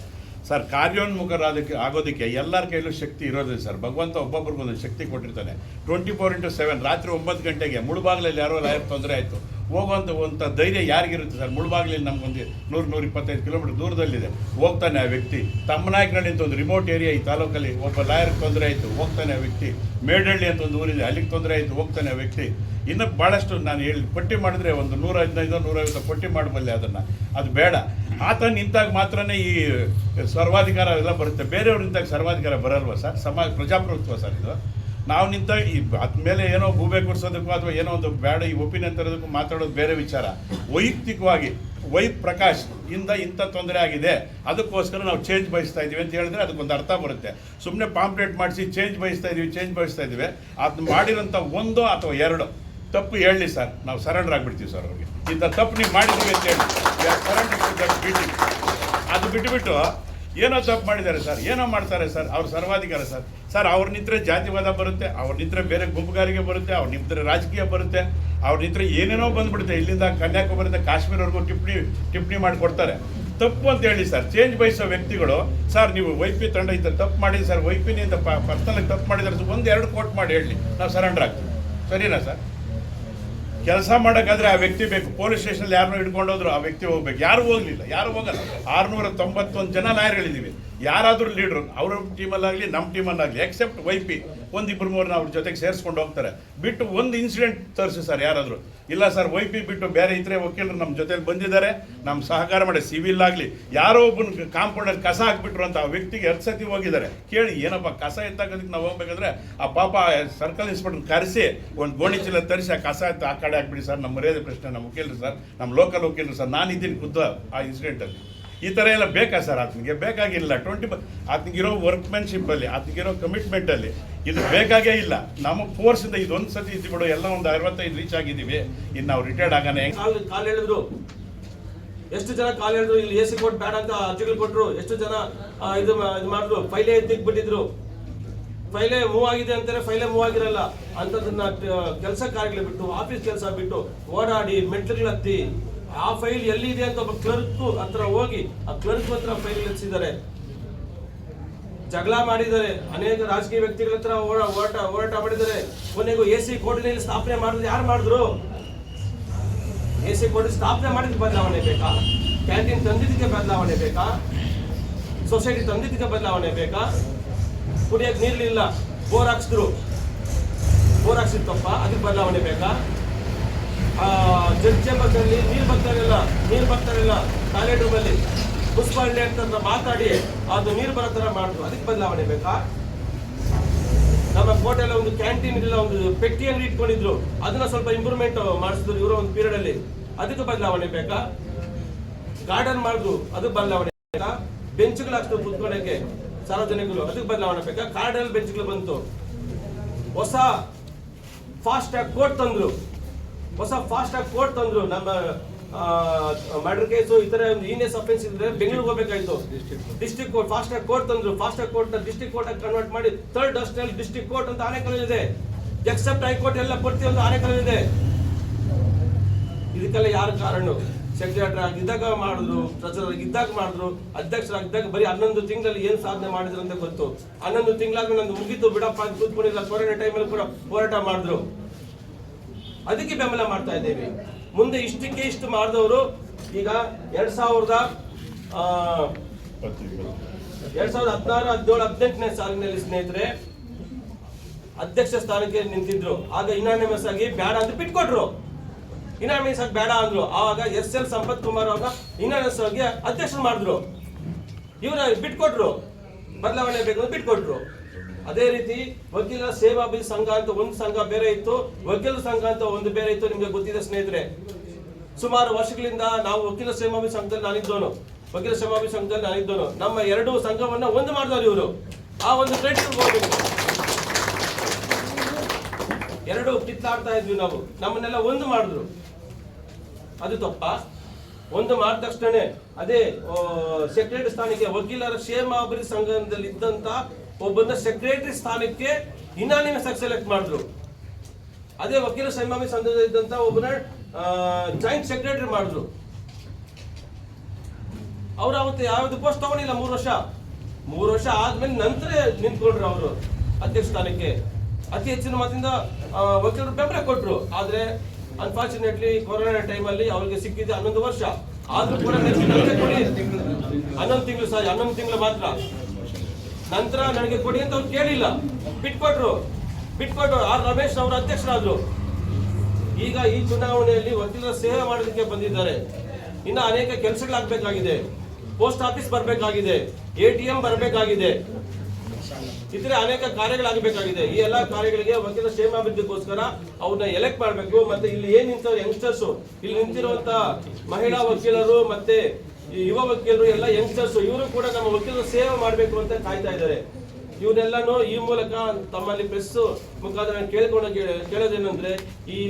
ಸರ್, ಕಾರ್ಯೋನ್ಮುಖರಾದಕ್ಕೆ ಆಗೋದಕ್ಕೆ ಎಲ್ಲರ ಕೈಲೂ ಶಕ್ತಿ ಇರೋದಿಲ್ಲ ಸರ್. ಭಗವಂತ ಒಬ್ಬೊಬ್ರಿಗೆ ಒಂದು ಶಕ್ತಿ ಕೊಟ್ಟಿರ್ತಾನೆ. ಟ್ವೆಂಟಿ ಫೋರ್ ಇಂಟು ಸೆವೆನ್ ರಾತ್ರಿ ಒಂಬತ್ತು ಗಂಟೆಗೆ ಮುಳುಬಾಗ್ಲಲ್ಲಿ ಯಾರೋ ಲಾಯರ್ ತೊಂದರೆ ಆಯಿತು. ಹೋಗುವಂಥ ಒಂಥ ಧೈರ್ಯ ಯಾರಿಗಿರುತ್ತೆ ಸರ್? ಮುಳುಬಾಗ್ಲಲ್ಲಿ ನಮ್ಗೊಂದು ನೂರು ನೂರ ಇಪ್ಪತ್ತೈದು ಕಿಲೋಮೀಟರ್ ದೂರದಲ್ಲಿದೆ. ಹೋಗ್ತಾನೆ ಆ ವ್ಯಕ್ತಿ. ತಮ್ಮನಾಯಕನಹಳ್ಳಿ ಅಂತ ಒಂದು ರಿಮೋಟ್ ಏರಿಯಾ ಈ ತಾಲೂಕಲ್ಲಿ ಒಬ್ಬ ಲಾಯರ್ಗೆ ತೊಂದರೆ ಆಯಿತು. ಹೋಗ್ತಾನೆ ಆ ವ್ಯಕ್ತಿ. ಮೇಡಹಳ್ಳಿ ಅಂತ ಒಂದು ಊರಿದೆ. ಅಲ್ಲಿಗೆ ತೊಂದರೆ ಆಯಿತು. ಹೋಗ್ತಾನೆ ಆ ವ್ಯಕ್ತಿ. ಇನ್ನು ಭಾಳಷ್ಟು ನಾನು ಹೇಳಿ, ಪಟ್ಟಿ ಮಾಡಿದ್ರೆ ಒಂದು ನೂರ ಹದಿನೈದು ನೂರೈವತ್ತು ಪಟ್ಟಿ ಮಾಡಬಲ್ಲೆ ಅದನ್ನು. ಅದು ಬೇಡ. ಆತ ನಿಂತಾಗ ಮಾತ್ರನೇ ಈ ಸರ್ವಾಧಿಕಾರ ಎಲ್ಲ ಬರುತ್ತೆ. ಬೇರೆಯವ್ರು ನಿಂತಾಗ ಸರ್ವಾಧಿಕಾರ ಬರಲ್ವ ಸರ್? ಸಮಾಜ, ಪ್ರಜಾಪ್ರಭುತ್ವ ಸರ್ ಇದು. ನಾವು ನಿಂತಾಗ ಈ ಅದ್ಮೇಲೆ ಏನೋ ಗೂಬೆ ಕೊಡ್ಸೋದಕ್ಕೂ ಅಥವಾ ಏನೋ ಒಂದು ಬೇಡ ಈ ಒಪಿನಿಯನ್ ತರೋದಕ್ಕೂ ಮಾತಾಡೋದು ಬೇರೆ ವಿಚಾರ. ವೈಯಕ್ತಿಕವಾಗಿ, ವೈ ಪ್ರಕಾಶ್ ಇಂದ ಇಂಥ ತೊಂದರೆ ಆಗಿದೆ. ಅದಕ್ಕೋಸ್ಕರ ನಾವು ಚೇಂಜ್ ಬಯಸ್ತಾ ಇದ್ದೀವಿ ಅಂತ ಹೇಳಿದ್ರೆ ಅದಕ್ಕೊಂದು ಅರ್ಥ ಬರುತ್ತೆ. ಸುಮ್ಮನೆ ಪಾಂಪ್ಲೇಟ್ ಮಾಡಿಸಿ ಚೇಂಜ್ ಬಯಸ್ತಾ ಇದ್ದೀವಿ ಚೇಂಜ್ ಬಯಸ್ತಾ ಇದ್ದೀವಿ. ಅದು ಮಾಡಿರೋಂಥ ಒಂದು ಅಥವಾ ಎರಡು ತಪ್ಪು ಹೇಳಲಿ ಸರ್. ನಾವು ಸರೆಂಡರ್ ಆಗಿಬಿಡ್ತೀವಿ ಸರ್ ಅವ್ರಿಗೆ. ಇಂಥ ತಪ್ಪು ನೀವು ಮಾಡಿದ್ದೀವಿ ಅಂತ ಹೇಳಿ. ಸರೆಂಡರ್ ಮೀಟಿಂಗ್ ಅದು ಬಿಟ್ಟುಬಿಟ್ಟು ಏನೋ ತಪ್ಪು ಮಾಡಿದ್ದಾರೆ ಸರ್. ಏನೋ ಮಾಡ್ತಾರೆ ಸರ್. ಅವ್ರ ಸರ್ವಾಧಿಕಾರ ಸರ್. ಸರ್, ಅವ್ರ ನಿಂತರೆ ಜಾತಿವಾದ ಬರುತ್ತೆ, ಅವ್ರ ನಿಂತರೆ ಬೇರೆ ಗುಂಪುಗಾರಿಗೆ ಬರುತ್ತೆ, ಅವ್ರ ನಿಂತರೆ ರಾಜಕೀಯ ಬರುತ್ತೆ, ಅವ್ರ ನಿಂತರೆ ಏನೇನೋ ಬಂದ್ಬಿಡುತ್ತೆ. ಇಲ್ಲಿಂದ ಕನ್ಯಾಕುಮಾರಿಯಿಂದ ಕಾಶ್ಮೀರವರೆಗೂ ಟಿಪ್ಪಣಿ ಟಿಪ್ಪಣಿ ಮಾಡಿಕೊಡ್ತಾರೆ. ತಪ್ಪು ಅಂತ ಹೇಳಿ ಸರ್. ಚೇಂಜ್ ಬಯಸೋ ವ್ಯಕ್ತಿಗಳು, ಸರ್, ನೀವು ವೈಪಿ ತಂಡ ಇಂಥ ತಪ್ಪು ಮಾಡಿ ಸರ್. ವೈಪಿನಿಂದ ಪರ್ಸನಲ್ ತಪ್ಪು ಮಾಡಿದ್ರೆ ಒಂದು ಎರಡು ಕೋಟ್ ಮಾಡಿ ಹೇಳಿ. ನಾವು ಸರೆಂಡರ್ ಆಗ್ತೀವಿ. ಸರಿನಾ ಸರ್? ಕೆಲಸ ಮಾಡೋಕ್ಕಾದ್ರೆ ಆ ವ್ಯಕ್ತಿ ಬೇಕು. ಪೊಲೀಸ್ ಸ್ಟೇಷನ್ ಹಿಡ್ಕೊಂಡು ಹಿಡ್ಕೊಂಡೋದ್ರು ಆ ವ್ಯಕ್ತಿ ಹೋಗ್ಬೇಕು. ಯಾರು ಹೋಗಲಿಲ್ಲ, ಯಾರು ಹೋಗಲ್ಲ. ಆರ್ನೂರ ತೊಂಬತ್ತೊಂದು ಜನ ಲಾಯರ್ಗಳಿದ್ದೀವಿ. ಯಾರಾದರೂ ಲೀಡ್ರು, ಅವ್ರ ಟೀಮಲ್ಲಾಗಲಿ ನಮ್ಮ ಟೀಮಲ್ಲಾಗಲಿ ಎಕ್ಸೆಪ್ಟ್ ವೈ ಪಿ ಒಂದಿಬ್ಬರು ಮೂರನ್ನ ಅವ್ರ ಜೊತೆಗೆ ಸೇರಿಸ್ಕೊಂಡು ಹೋಗ್ತಾರೆ. ಬಿಟ್ಟು ಒಂದು ಇನ್ಸಿಡೆಂಟ್ ತರಿಸಿ ಸರ್ ಯಾರಾದರೂ. ಇಲ್ಲ ಸರ್ ವೈ ಬಿಟ್ಟು ಬೇರೆ ಇದ್ರೆ ವಕೀಲರು ನಮ್ಮ ಜೊತೆಲಿ ಬಂದಿದ್ದಾರೆ. ನಮ್ಮ ಸಹಕಾರ ಮಾಡಿ ಸಿವಿಲ್ ಆಗಲಿ. ಯಾರೋ ಒಬ್ಬನ ಕಾಂಪೌಂಡಲ್ಲಿ ಕಸ ಹಾಕ್ಬಿಟ್ರು ಅಂತ ಆ ವ್ಯಕ್ತಿಗೆ ಎರಡು ಸತಿ ಹೋಗಿದ್ದಾರೆ. ಕೇಳಿ, ಏನಪ್ಪ ಕಸ ಎತ್ತಾಕೋದಕ್ಕೆ ನಾವು ಹೋಗ್ಬೇಕಾದ್ರೆ ಆ ಪಾಪ ಸರ್ಕಲ್ ಇನ್ಸ್ಪೆಕ್ಟರ್ ಕರೆಸಿ ಒಂದು ಗೋಣಿ ಚೀಲ ತರಿಸಿ ಆ ಕಸ ಎತ್ತ ಆ ಕಡೆ ಹಾಕ್ಬಿಡಿ ಸರ್ ನಮ್ಮ ಮರ್ಯಾದೆ ಪ್ರಶ್ನೆ ನಮ್ಮ ವಕೀಲರು ಸರ್ ನಮ್ಮ ಲೋಕಲ್ ವಕೀಲರು ಸರ್ ನಾನು ಇದ್ದೀನಿ ಖುದ್ದು ಆ ಇನ್ಸಿಡೆಂಟಲ್ಲಿ ಈ ಥರ ಎಲ್ಲ ಬೇಕಾ ಸರ್ ಆತನಿಗೆ ಬೇಕಾಗಿಲ್ಲ. ಟ್ವೆಂಟಿ ಆತನಿಗಿರೋ ವರ್ಕ್ಮ್ಯಾನ್ಶಿಪ್ಪಲ್ಲಿ ಆತನಿಗಿರೋ ಕಮಿಟ್ಮೆಂಟಲ್ಲಿ ಇದು ಬೇಕಾಗೇ ಇಲ್ಲ. ನಮಗೆ ಫೋರ್ಸಿಂದ ಇದೊಂದು ಸತಿ ಇದ್ದು ಬಿಡು, ಎಲ್ಲ ಒಂದು ಅರವತ್ತೈದು ರೀಚ್ ಆಗಿದ್ದೀವಿ ಇನ್ನು ನಾವು ರಿಟೈರ್ಡ್ ಆಗೋಣ ಕಾಲ್ ಹೇಳಿದ್ರು. ಎಷ್ಟು ಜನ ಕಾಲ್ ಹೇಳಿದ್ರು, ಇಲ್ಲಿ ಎ ಸಿ ಕೋರ್ಟ್ ಬೇಡ ಅಂತ ಅರ್ಜಿಗಳು ಕೊಟ್ಟರು ಎಷ್ಟು ಜನ ಇದು ಇದು ಮಾಡಿದ್ರು? ಫೈಲೇ ಎತ್ತಿಕ್ ಬಿಟ್ಟಿದ್ರು ಫೈಲೇ ಮೂವ್ ಆಗಿದೆ ಅಂತಾರೆ ಫೈಲೇ ಮೂವ್ ಆಗಿರಲ್ಲ. ಅಂತದನ್ನ ಕೆಲಸ ಕಾರ್ಯಗಳು ಬಿಟ್ಟು ಆಫೀಸ್ ಕೆಲಸ ಬಿಟ್ಟು ಓಡಾಡಿ ಮೆಟ್ಲುಗಳು ಹತ್ತಿ ಆ ಫೈಲ್ ಎಲ್ಲಿದೆ ಅಂತ ಒಬ್ಬ ಕ್ಲರ್ಕ್ ಹತ್ರ ಹೋಗಿ, ಆ ಕ್ಲರ್ಕ್ ಹತ್ರ ಫೈಲ್ ಎತ್ತಿದ್ದಾರೆ. ಜಗಳ ಮಾಡಿದ್ದಾರೆ. ಅನೇಕ ರಾಜಕೀಯ ವ್ಯಕ್ತಿಗಳ ಹತ್ರ ಹೋರಾ- ಹೋರಾಟ ಹೋರಾಟ ಮಾಡಿದ್ದಾರೆ. ಕೊನೆಗೂ ಎ ಸಿ ಕೋಟಿನಲ್ಲಿ ಸ್ಥಾಪನೆ ಮಾಡಿದ್ರು. ಯಾರು ಮಾಡಿದ್ರು? ಎ ಸಿ ಕೋರ್ಟ್ ಸ್ಥಾಪನೆ ಮಾಡಿದ ಬದಲಾವಣೆ ಬೇಕಾ? ಕ್ಯಾಂಟೀನ್ ತಂದಿದ್ದಕ್ಕೆ ಬದಲಾವಣೆ ಬೇಕಾ? ಸೊಸೈಟಿ ತಂದಿದ್ದಕ್ಕೆ ಬದಲಾವಣೆ ಬೇಕಾ? ಕುಡಿಯಕ್ಕೆ ನೀರ್ಲಿಲ್ಲ. ಬೋರ್ ಹಾಕ್ಸಿದ್ರು. ಬೋರ್ ಹಾಕ್ಸಿತ್ತಪ್ಪ ಅದಕ್ಕೆ ಬದಲಾವಣೆ ಬೇಕಾ? ಜಡ್ ಬಗ್ಗೆ ನೀರು ಬರ್ತಾರಿಲ್ಲ ನೀರು ಬರ್ತಾರಿಲ್ಲ ಟಾಯ್ಲೆಟ್ ರೂಮಲ್ಲಿ. ಮುನ್ಸಿಪಾಲಿಟಿ ಅಂತ ಮಾತಾಡಿ, ಅದು ನೀರು ಬರೋ ಥರ ಮಾಡಿದ್ರು. ಅದಕ್ಕೆ ಬದಲಾವಣೆ ಬೇಕಾ? ನಮ್ಮ ಕೋಟೆಲ್ಲ ಒಂದು ಕ್ಯಾಂಟೀನ್ ಇಲ್ಲ ಒಂದು ಪೆಟ್ಟಿ ಅಂಗಡಿ ಇಟ್ಕೊಂಡಿದ್ರು. ಅದನ್ನ ಸ್ವಲ್ಪ ಇಂಪ್ರೂವ್ಮೆಂಟ್ ಮಾಡಿಸಿದ್ರು ಇವರು ಒಂದು ಪೀರಿಯಡ್ ಅಲ್ಲಿ. ಅದಕ್ಕೆ ಬದಲಾವಣೆ ಬೇಕಾ? ಗಾರ್ಡನ್ ಮಾಡಿದ್ರು, ಅದಕ್ಕೆ ಬದಲಾವಣೆ ಬೇಕಾ? ಬೆಂಚ್ಗಳು ಅಷ್ಟು ಕುತ್ಕೊಳ್ಳೋಕೆ ಸಾರ್ವಜನಿಕರು, ಅದಕ್ಕೆ ಬದಲಾವಣೆ ಬೇಕಾ? ಕಾರ್ಡಲ್ ಬೆಂಚ್ಗಳು ಬಂತು. ಹೊಸ ಫಾಸ್ಟ್ ಟ್ಯಾಗ್ ಕೋರ್ಟ್ ತಂದ್ರು. ಹೊಸ ಫಾಸ್ಟ್ ಆಗಿ ಕೋರ್ಟ್ ತಂದ್ರು. ನಮ್ಮ ಮರ್ಡರ್ ಕೇಸು ಈ ತರ ಒಂದು ಈನಿಯಸ್ ಅಫೆನ್ಸ್ ಇದ್ರೆ ಬೆಂಗಳೂರಿಗೆ ಹೋಗ್ಬೇಕಾಯ್ತು. ಡಿಸ್ಟಿಕ್ ಕೋರ್ಟ್ ಫಾಸ್ಟ್ ಆಗಿ ಕೋರ್ಟ್ ತಂದ್ರು. ಫಾಸ್ಟ್ ಆಗಿ ಕೋರ್ಟ್ ಡಿಸ್ಟಿಕ್ ಕೋರ್ಟ್ ಕನ್ವರ್ಟ್ ಮಾಡಿ ಥರ್ಡ್ ಅಸ್ಟಲ್ ಡಿಸ್ಟಿಕ್ ಕೋರ್ಟ್ ಅಂತ ಆನೇಕಲ್ ಇದೆ ಎಕ್ಸೆಪ್ಟ್ ಹೈಕೋರ್ಟ್ ಎಲ್ಲ ಪೂರ್ತಿ ಒಂದು ಆನೇಕಲ್ ಇದೆ ಇದಕ್ಕೆಲ್ಲ ಯಾರು ಕಾರಣ? ಸೆಕ್ರೆಟರಿ ಆಗಿದ್ದಾಗ ಮಾಡಿದ್ರು ಪ್ರಚಾರ ಇದ್ದಾಗ ಮಾಡಿದ್ರು ಅಧ್ಯಕ್ಷರಾಗಿದ್ದಾಗ ಬರೀ ಹನ್ನೊಂದು ತಿಂಗಳಲ್ಲಿ ಏನು ಸಾಧನೆ ಮಾಡಿದ್ರು ಅಂತ ಗೊತ್ತು. ಹನ್ನೊಂದು ತಿಂಗಳಾದ್ಮೇಲೆ ನಂದು ಮುಗಿತು ಬಿಡಪ್ಪ ಅಂತ ಕೂತ್ಕೊಂಡಿಲ್ಲ. ಕೊರೋನಾ ಟೈಮಲ್ಲಿ ಕೂಡ ಹೋರಾಟ ಮಾಡಿದ್ರು. ಅದಕ್ಕೆ ಬೆಂಬಲ ಮಾಡ್ತಾ ಇದ್ದೇವೆ. ಮುಂದೆ ಇಷ್ಟಕ್ಕೆ ಇಷ್ಟು ಮಾಡಿದವರು ಈಗ ಎರಡ್ ಸಾವಿರದ ಎರಡ್ ಸಾವಿರದ ಹದಿನಾರು, ಹದಿನೇಳು, ಹದಿನೆಂಟನೇ ಸಾಲಿನಲ್ಲಿ ಸ್ನೇಹಿತರೆ, ಅಧ್ಯಕ್ಷ ಸ್ಥಾನಕ್ಕೆ ನಿಂತಿದ್ರು. ಆಗ ಇನಾನಿಮಸ್ ಆಗಿ ಬೇಡ ಅಂತ ಬಿಟ್ಕೊಟ್ರು. ಇನಾನಿಮಸ್ ಆಗಿ ಬೇಡ ಅಂದ್ರು. ಆವಾಗ ಎಸ್ ಎಲ್ ಸಂಪತ್ ಕುಮಾರ್ ಅವಾಗ ಇನಾನಿಮಸ್ ಆಗಿ ಅಧ್ಯಕ್ಷರು ಮಾಡಿದ್ರು. ಇವ್ರ ಬಿಟ್ಕೊಟ್ರು. ಬದಲಾವಣೆ ಬೇಕು ಬಿಟ್ಕೊಟ್ರು. ಅದೇ ರೀತಿ ವಕೀಲರ ಸೇವಾಭಿ ಸಂಘ ಅಂತ ಒಂದು ಸಂಘ ಬೇರೆ ಇತ್ತು. ವಕೀಲರ ಸಂಘ ಅಂತ ಒಂದು ಬೇರೆ ಇತ್ತು. ನಿಮ್ಗೆ ಗೊತ್ತಿದೆ ಸ್ನೇಹಿತರೆ. ಸುಮಾರು ವರ್ಷಗಳಿಂದ ನಾವು ವಕೀಲ ಸೇವಾಭಿ ಸಂಘದಲ್ಲಿ ನಾನಿದ್ದೋನು ವಕೀಲ ಸೇವಾಭಿ ಸಂಘದಲ್ಲಿ ನಾನಿದ್ದೋನು ನಮ್ಮ ಎರಡು ಸಂಘವನ್ನ ಒಂದು ಮಾಡಿದವರು ಇವರು. ಆ ಒಂದು ಕ್ರೆಡಿಟ್ ಹೋಗ್ಬೇಕು ಎರಡು ಕಿತ್ತಾಡ್ತಾ ಇದ್ವಿ ನಾವು. ನಮ್ಮನ್ನೆಲ್ಲ ಒಂದು ಮಾಡಿದ್ರು. ಅದು ತಪ್ಪ? ಒಂದು ಮಾಡಿದ ತಕ್ಷಣ ಅದೇ ಸೆಕ್ರೆಟರಿ ಸ್ಥಾನಕ್ಕೆ ವಕೀಲರ ಕ್ಷೇಮಾಭಿವೃದ್ಧಿ ಸಂಘದಲ್ಲಿ ಇದ್ದಂತ ಒಬ್ಬನ ಸೆಕ್ರೆಟರಿ ಸ್ಥಾನಕ್ಕೆ ಇನಾನಿಮಸ್ ಆಗಿ ಸೆಲೆಕ್ಟ್ ಮಾಡಿದ್ರು. ಅದೇ ವಕೀಲ ಸೈಮಾಮಿ ಸಂದರ್ಭದಲ್ಲಿ ಇದ್ದಂತ ಒಬ್ಬನ ಜಾಯಿಂಟ್ ಸೆಕ್ರೆಟರಿ ಮಾಡಿದ್ರು. ಅವ್ರು ಅವತ್ತು ಯಾವ್ದು ಪೋಸ್ಟ್ ತಗೊಂಡಿಲ್ಲ, ಮೂರು ವರ್ಷ. ಮೂರು ವರ್ಷ ಆದ್ಮೇಲೆ ನಂತರ ನಿಂತ್ಕೊಂಡ್ರು ಅವರು ಅಧ್ಯಕ್ಷ ಸ್ಥಾನಕ್ಕೆ. ಅತಿ ಹೆಚ್ಚಿನ ಮಾತಿಂದ ವಕೀಲರು ಬೆಂಬಲ ಕೊಟ್ರು. ಆದ್ರೆ ಅನ್ಫಾರ್ಚುನೇಟ್ಲಿ ಕೊರೋನಾ ಟೈಮಲ್ಲಿ ಅವ್ರಿಗೆ ಸಿಕ್ಕಿದ್ದು ಹನ್ನೊಂದು ವರ್ಷ. ಆದ್ರೂ ಕೊಡಿ ಹನ್ನೊಂದು ತಿಂಗಳು ಸಹ ಹನ್ನೊಂದು ತಿಂಗಳು ಮಾತ್ರ. ನಂತರ ನನಗೆ ಕೊಡಿ ಅಂತ ಅವ್ರು ಕೇಳಿಲ್ಲ. ಬಿಟ್ಕೊಟ್ರು. ಬಿಟ್ಕೊಟ್ರು. ಆರ್ ರಮೇಶ್ ಅವರು ಅಧ್ಯಕ್ಷರಾದ್ರು. ಈಗ ಈ ಚುನಾವಣೆಯಲ್ಲಿ ವಕೀಲರ ಸೇವೆ ಮಾಡೋದಕ್ಕೆ ಬಂದಿದ್ದಾರೆ. ಇನ್ನ ಅನೇಕ ಕೆಲಸಗಳಾಗಬೇಕಾಗಿದೆ. ಪೋಸ್ಟ್ ಆಫೀಸ್ ಬರಬೇಕಾಗಿದೆ. ಎ ಟಿ ಎಂ ಬರಬೇಕಾಗಿದೆ. ಇತರ ಅನೇಕ ಕಾರ್ಯಗಳಾಗಬೇಕಾಗಿದೆ. ಈ ಎಲ್ಲಾ ಕಾರ್ಯಗಳಿಗೆ ವಕೀಲ ಕ್ಷೇಮಾಭಿವೃದ್ಧಿಗೋಸ್ಕರ ಅವ್ರನ್ನ ಎಲೆಕ್ಟ್ ಮಾಡಬೇಕು. ಮತ್ತೆ ಇಲ್ಲಿ ಏನ್ ನಿಂತ ಯಂಗ್ಸ್ಟರ್ಸ್ ಇಲ್ಲಿ ನಿಂತಿರುವಂತ ಮಹಿಳಾ ವಕೀಲರು ಮತ್ತೆ ಈ ಯುವ ವಕೀಲರು ಎಲ್ಲ ಯಂಗ್ಸ್ಟರ್ಸ್ ಇವರು ಕೂಡ ನಮ್ಮ ವಕೀಲರು ಸೇವೆ ಮಾಡಬೇಕು ಅಂತ ಕಾಯ್ತಾ ಇದ್ದಾರೆ. ಇವನ್ನೆಲ್ಲಾನು ಈ ಮೂಲಕ ತಮ್ಮಲ್ಲಿ ಪ್ರೆಸ್ ಮುಖಾಂತರ ಕೇಳ್ಕೊಂಡು ಕೇಳೋದೇನಂದ್ರೆ ಈ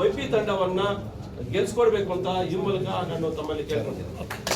ವೈಪಿ ತಂಡವನ್ನ ಗೆಲ್ಸ್ಕೊಡ್ಬೇಕು ಅಂತ ಈ ಮೂಲಕ ನಾನು ತಮ್ಮಲ್ಲಿ ಕೇಳ್ಕೊಂಡಿದ್ದೇನೆ.